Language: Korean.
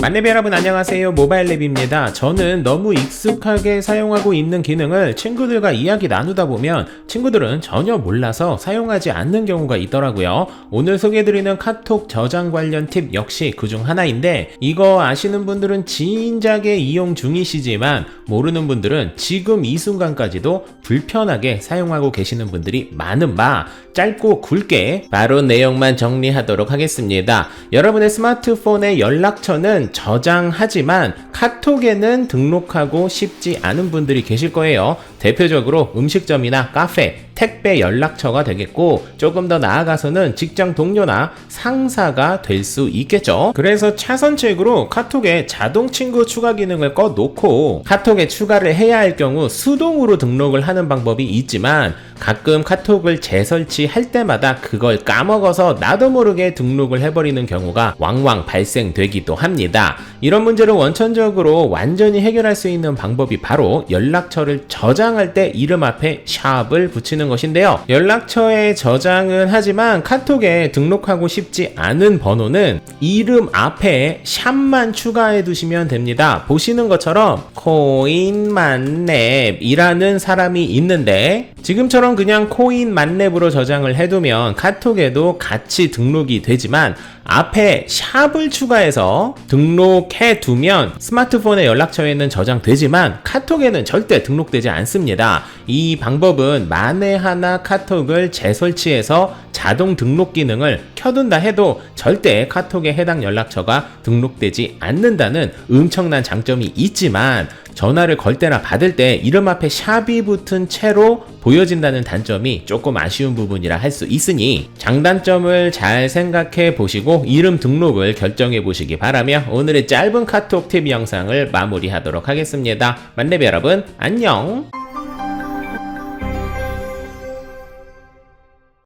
만렙 여러분 안녕하세요. 모바일랩입니다. 저는 너무 익숙하게 사용하고 있는 기능을 친구들과 이야기 나누다 보면 친구들은 전혀 몰라서 사용하지 않는 경우가 있더라고요. 오늘 소개해드리는 카톡 저장 관련 팁 역시 그중 하나인데 이거 아시는 분들은 진작에 이용 중이시지만 모르는 분들은 지금 이 순간까지도 불편하게 사용하고 계시는 분들이 많은 바 짧고 굵게 바로 내용만 정리하도록 하겠습니다 여러분의 스마트폰의 연락처는 저장하지만 카톡에는 등록하고 싶지 않은 분들이 계실 거예요. 대표적으로 음식점이나 카페, 택배 연락처가 되겠고 조금 더 나아가서는 직장 동료나 상사가 될 수 있겠죠. 그래서 차선책으로 카톡에 자동 친구 추가 기능을 꺼 놓고 카톡에 추가를 해야 할 경우 수동으로 등록을 하는 방법이 있지만 가끔 카톡을 재설치할 때마다 그걸 까먹어서 나도 모르게 등록을 해버리는 경우가 왕왕 발생되기도 합니다. 이런 문제를 원천적으로 완전히 해결할 수 있는 방법이 바로 연락처를 저장할 때 이름 앞에 샵을 붙이는 것인데요. 연락처에 저장은 하지만 카톡에 등록하고 싶지 않은 번호는 이름 앞에 샵만 추가해 두시면 됩니다. 보시는 것처럼 코인 만렙이라는 사람이 있는데 지금처럼 그냥 코인 만렙으로 저장을 해두면 카톡에도 같이 등록이 되지만 앞에 샵을 추가해서 등록해 두면 스마트폰의 연락처에는 저장되지만 카톡에는 절대 등록되지 않습니다. 이 방법은 만에 하나 카톡을 재설치해서 자동 등록 기능을 켜둔다 해도 절대 카톡에 해당 연락처가 등록되지 않는다는 엄청난 장점이 있지만 전화를 걸 때나 받을 때 이름 앞에 샵이 붙은 채로 보여진다는 단점이 조금 아쉬운 부분이라 할 수 있으니 장단점을 잘 생각해 보시고 이름 등록을 결정해 보시기 바라며 오늘의 짧은 카톡 팁 영상을 마무리하도록 하겠습니다. 만렙 여러분 안녕